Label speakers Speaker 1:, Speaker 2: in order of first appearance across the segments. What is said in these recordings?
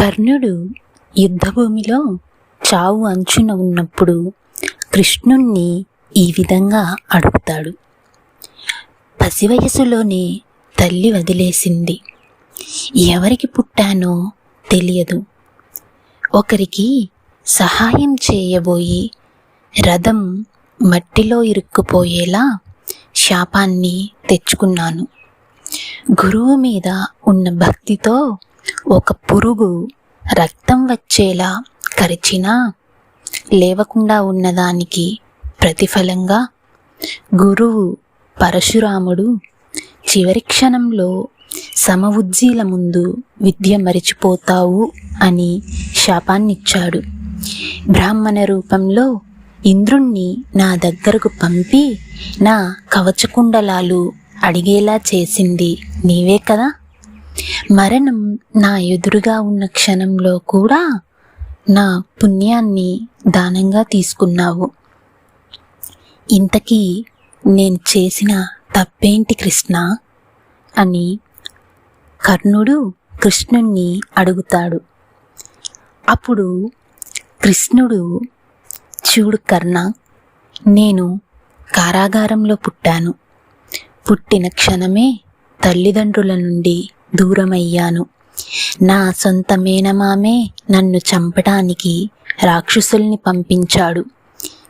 Speaker 1: కర్ణుడు యుద్ధభూమిలో చావు అంచున ఉన్నప్పుడు కృష్ణుణ్ణి ఈ విధంగా అడుగుతాడు. పసివయసులోనే తల్లి వదిలేసింది. ఎవరికి పుట్టానో తెలియదు. ఒకరికి సహాయం చేయబోయి రథం మట్టిలో ఇరుక్కుపోయేలా శాపాన్ని తెచ్చుకున్నాను. గురువు మీద ఉన్న భక్తితో ఒక పురుగు రక్తం వచ్చేలా కరిచినా లేవకుండా ఉన్నదానికి ప్రతిఫలంగా గురువు పరశురాముడు చివరి క్షణంలో సమవుజ్జీల ముందు విద్య మరిచిపోతావు అని శాపాన్నిచ్చాడు. బ్రాహ్మణ రూపంలో ఇంద్రుణ్ణి నా దగ్గరకు పంపి నా కవచకుండలాలు అడిగేలా చేసింది నీవే కదా? మరణం నా ఎదురుగా ఉన్న క్షణంలో కూడా నా పుణ్యాన్ని దానంగా తీసుకున్నావు. ఇంతకీ నేను చేసిన తప్పేంటి కృష్ణ? అని కర్ణుడు కృష్ణుణ్ణి అడుగుతాడు. అప్పుడు కృష్ణుడు చూడు కర్ణ నేను కారాగారంలో పుట్టాను. పుట్టిన క్షణమే తల్లిదండ్రుల నుండి దూరమయ్యాను. నా సొంత మేనమామే నన్ను చంపడానికి రాక్షసుల్ని పంపించాడు.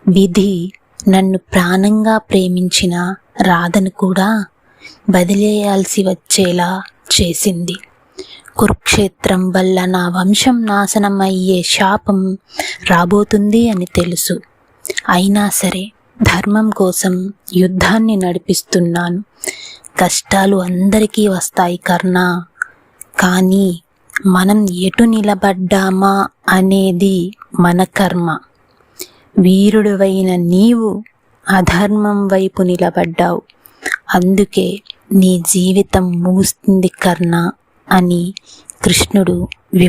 Speaker 1: విధి నన్ను ప్రాణంగా ప్రేమించిన రాధను కూడా బదిలేయాల్సి వచ్చేలా చేసింది. కురుక్షేత్రం వల్ల నా వంశం నాశనం అయ్యే శాపం రాబోతుంది అని తెలుసు. అయినా సరే ధర్మం కోసం యుద్ధాన్ని నడిపిస్తున్నాను. కష్టాలు అందరికీ వస్తాయి కర్ణ. కానీ మనం ఎటు నిలబడ్డామా అనేది మన కర్మ. వీరుడువైన నీవు అధర్మం వైపు నిలబడ్డావు. అందుకే నీ జీవితం ముగుస్తుంది కర్ణ అని కృష్ణుడు వివ